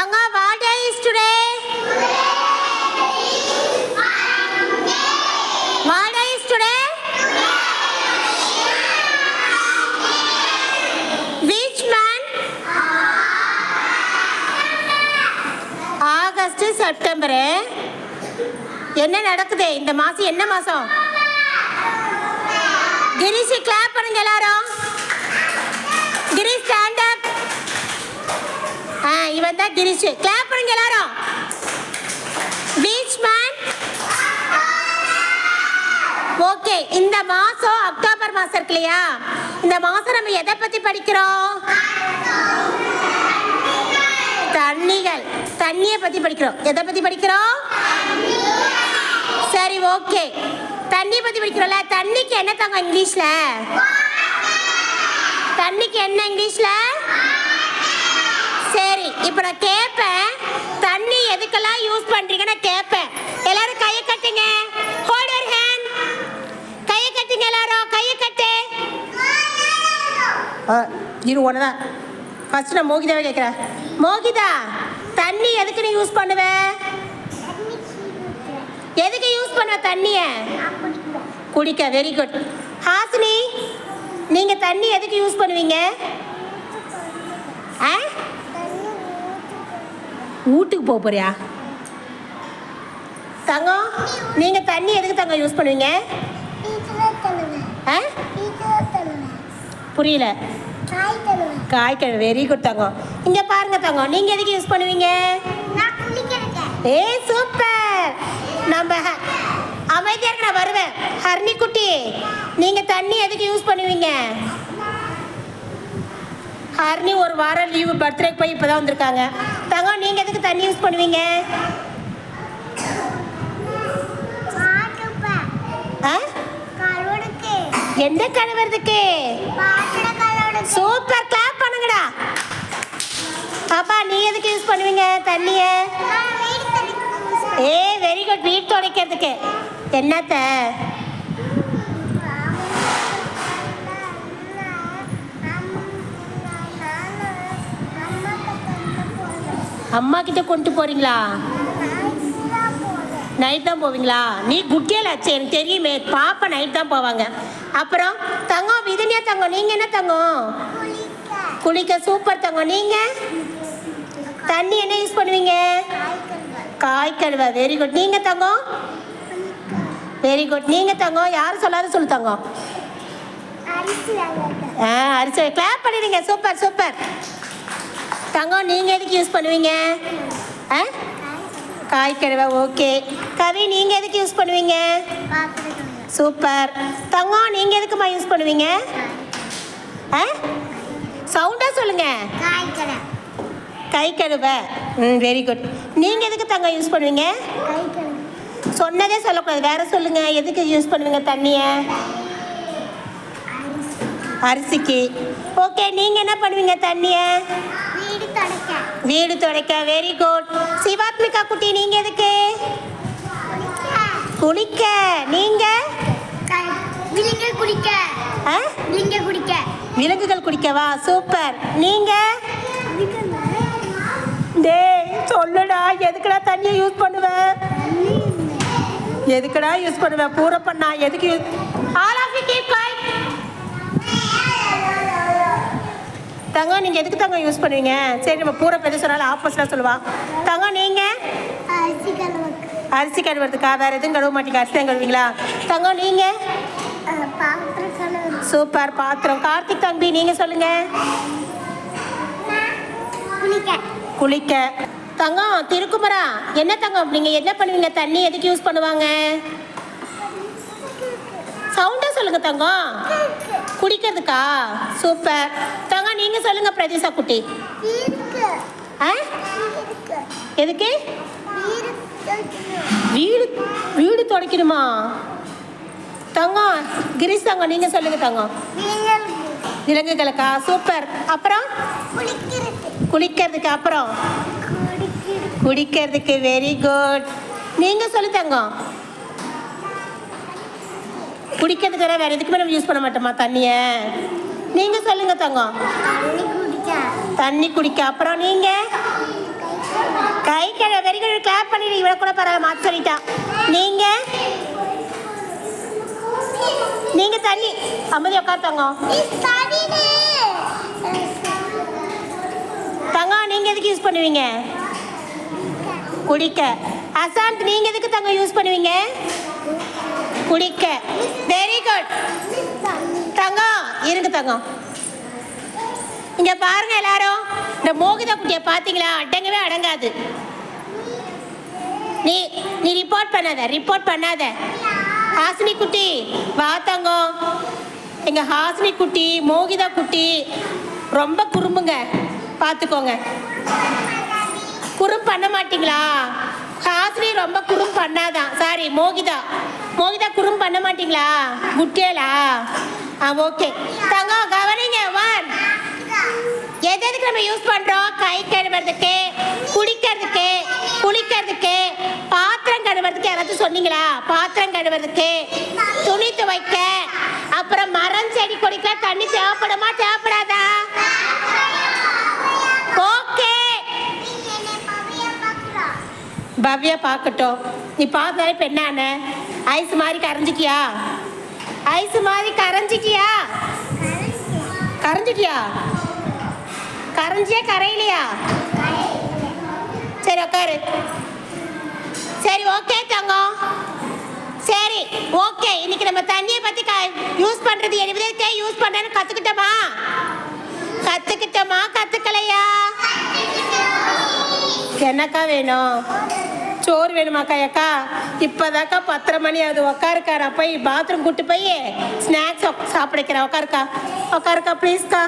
Thangam what day is today what day is today which month August September என்ன நடக்குது? இந்த மாசம் என்ன மாசம்? கிரிஷ் கிளாப் பண்ணுங்க எல்லாரும். இவன் தான் கிரிஷ் கிளாப் பண்ணுங்க எல்லாரும். பீச் மேன் ஓகே இந்த மாசம் அக்டோபர் மாசம் இருக்கு இல்லையா? இந்த மாசம் நம்ம எதை பத்தி படிக்கிறோம்? தண்ணிகள். தண்ணியை பத்தி படிக்கிறோம். எதை பத்தி படிக்கிறோம்? சரி ஓகே தண்ணி பத்தி படிக்கிறோம்ல. தண்ணிக்கு என்ன தாங்க இங்கிலீஷ்ல? தண்ணிக்கு என்ன இங்கிலீஷ்ல? இப்போ நான் கேட்பேன் தண்ணி எதுக்கெல்லாம் யூஸ் பண்றீங்க? நான் கேட்பேன் எல்லாரும் கையை கட்டுங்க. ஹோல்ட் யுவர் ஹேண்ட் கையை கட்டுங்க எல்லாரும். கையை கட்டு. இரு ஒன்று தான். ஃபர்ஸ்ட் நான் மோகிதாவை கேட்குறேன். மோகிதா தண்ணி எதுக்கு நீ யூஸ் பண்ணுவ? எதுக்கு யூஸ் பண்ணுவ தண்ணியை? குடிக்க வெரி குட் ஹாசினி நீங்க தண்ணி எதுக்கு யூஸ் பண்ணுவீங்க? ஆ? வீட்டுக்கு போக போறியா? தங்கம் நீங்க தண்ணி எதுக்கு தங்கம் யூஸ் பண்ணுவீங்க? ஆ? புரியல. காய்கறி வெரி குட் தங்கம். இங்க பாருங்க தங்கம் நீங்க எதுக்கு யூஸ் பண்ணுவீங்க? ஏ சூப்பர் நம்ம ஹ- நான் வருவேன். ஹர்னி குட்டி நீங்க தண்ணி எதுக்கு யூஸ் பண்ணுவீங்க? ஹர்னி ஒரு வாரம் லீவு பர்த்டேக்கு போய் இப்பதான் வந்திருக்காங்க. தங்கம் நீங்க எதுக்கு தண்ணி யூஸ் பண்ணுவீங்க? எந்த கழுவுறதுக்கு? சூப்பர் கிளாப் பண்ணுங்கடா. பாப்பா நீ எதுக்கு யூஸ் பண்ணுவீங்க தண்ணிய? ஏ வெரி குட் வீட் துடைக்கிறதுக்கு. என்னத்த? அம்மா கிட்ட கொண்டு போறீங்களா? நைட் தான் போவீங்களா? நீ குட்டியல சரி எனக்கு தெரியுமே. பாப்பா நைட் தான் போவாங்க. அப்புறம் தங்கம் விதனியா தங்கம் நீங்க என்ன தங்கம்? குளிக்க சூப்பர் தங்கம் நீங்க? தண்ணி என்ன யூஸ் பண்ணுவீங்க? காய் கழுவ வெரி குட் நீங்க தங்கம்? வெரி குட் நீங்க தங்கம் யாரும் சொல்லாத சொல்லு தங்கம். ஆ அரிசி கிளாப் பண்ணிடுங்க. சூப்பர் சூப்பர் தங்கம் நீங்கள் எதுக்கு யூஸ் பண்ணுவீங்க? ஆ? காய் கழுவ ஓகே கவி நீங்கள் எதுக்கு யூஸ் பண்ணுவீங்க? சூப்பர் தங்கம் நீங்கள் எதுக்குமா யூஸ் பண்ணுவீங்க? ஆ? சவுண்டாக சொல்லுங்க. கை கழுவை ம் வெரி குட் நீங்கள் எதுக்கு தங்கம் யூஸ் பண்ணுவீங்க? சொன்னதே சொல்லக்கூடாது. வேற சொல்லுங்கள் எதுக்கு யூஸ் பண்ணுவீங்க தண்ணியை? அரிசிக்கு. ஓகே நீங்கள் என்ன பண்ணுவீங்க தண்ணியை? வீடு துடைக்க வெரி குட் சிவாத்மிகா குட்டி நீங்க எதுக்கு? குளிக்க. நீங்க? விலங்குகள் குடிக்க ஆ? விலங்குகள் குடிக்க விலங்குகள் குடிக்கவா சூப்பர். நீங்க? டேய் சொல்லுடா. எதுக்குடா தண்ணியை யூஸ் பண்ணுவ? எதுக்குடா யூஸ் பண்ணுவ? பூர பண்ணா எதுக்கு use all of you keep quiet தங்கம் நீங்க எதுக்கு தங்கம் யூஸ் பண்ணுவீங்க? சரி நம்ம பூர பெரிய சொன்னாலும் ஆப்போசிட்டா சொல்லுவா. தங்கம் நீங்க? அரிசி கழுவுறதுக்கா வேற எதுவும் கழுவ மாட்டீங்க அரிசி தான் கழுவீங்களா தங்கம் நீங்க? பாத்திரம் கலவு சூப்பர் பாத்திரம். கார்த்திக் தம்பி நீங்க சொல்லுங்க. குளிக்க. தங்கம் திருக்குமரா என்ன தங்கம்? நீங்க என்ன பண்ணுவீங்க? தண்ணி எதுக்கு யூஸ் பண்ணுவாங்க? சவுண்டா சொல்லுங்க தங்கம். குடிக்கிறதுக்கா? சூப்பர். நீங்க சொல்லுங்க பிரதீசா குட்டி. எதுக்கு? வீடு வீடு துடைக்கணுமா? தங்கம். கிரீஷ் தங்கம். நீங்க சொல்லுங்க தங்கம். விலங்குகள். விலங்குகளுக்கா? சூப்பர். அப்புறம்? குளிக்கிறது குளிக்கிறதுக்கு அப்புறம்? குடிக்கிறது குடிக்கிறதுக்கு வெரி குட் நீங்க சொல்லு தங்கம். குடிக்கிறதுக்கு வேற வேற எதுக்குமே நம்ம யூஸ் பண்ண மாட்டோமா தண்ணிய? நீங்க சொல்லுங்க தங்கம். தண்ணி குடிக்க. அப்புறம் நீங்க? குளிக்க இவளை கூட பரவாயில்ல மாற்றி சொல்லிட்டான் நீங்கள் நீங்கள் தண்ணி. அமைதி உட்கார் Tadine. தங்கம் நீங்கள் எதுக்கு யூஸ் பண்ணுவீங்க? குடிக்க. அசாந்த் நீங்கள் எதுக்கு தங்கம் யூஸ் பண்ணுவீங்க? குடிக்க. Very good. தங்கம். இருங்க தங்கம். இங்க பாருங்க எல்லாரும். இந்த மோகிதா குட்டியை பார்த்தீங்களா? அடங்கவே அடங்காது. நீ நீ ரிப்போர்ட் பண்ணாத ரிப்போர்ட் பண்ணாத. ஹாசினி குட்டி வா தங்கம். எங்க ஹாசினி குட்டி மோகிதா குட்டி ரொம்ப குறும்புங்க. பார்த்துக்கோங்க. குறும் பண்ண மாட்டீங்களா? ஹாசினி ரொம்ப குறும் பண்ணாதான். சாரி மோகிதா. மோகிதா குறும் பண்ண மாட்டீங்களா? குட்டேலா ஆ ஓகே. தங்கம் கவனிங்க ஒன் எது எதுக்கு நம்ம யூஸ் பண்ணுறோம் கை கழுவுறதுக்கு குடிக்கிறதுக்கு குளிக்கிறதுக்கு பாத்திரம் கழுவுறதுக்கு யாராச்சும் சொன்னீங்களா? பாத்திரம் கழுவுறதுக்கு துணி துவைக்க அப்புறம் மரம் செடி கொடிக்க தண்ணி தேவைப்படுமா தேவைப்படாதா? ஓகே. பவ்யா பார்க்கட்டும். நீ பார்த்தாலே இப்போ என்ன ஐஸ் மாதிரி கரைஞ்சிட்டியா ஐஸ் மாதிரி கரைஞ்சிட்டியா? கரைஞ்சிட்டியா? கரைஞ்சியா கரையிலையா? சரி உட்காரு சரி ஓகே தங்கம். சரி ஓகே இன்னைக்கு நம்ம தண்ணியை பற்றி க யூஸ் பண்ணுறது எதுக்கே யூஸ் பண்ணுறேன்னு கற்றுக்கிட்டோமா கற்றுக்கிட்டோமா கற்றுக்கலையா என்னக்கா வேணும்? சோறு வேணுமாக்கா அக்கா இப்போதாக்கா பத்தரை மணி ஆகுது உக்காருக்கா நான் போய் பாத்ரூம் கூட்டு போய் ஸ்நாக்ஸ் சாப்பிடக்கிறேன் உக்காருக்கா உக்காருக்கா ப்ளீஸ்க்கா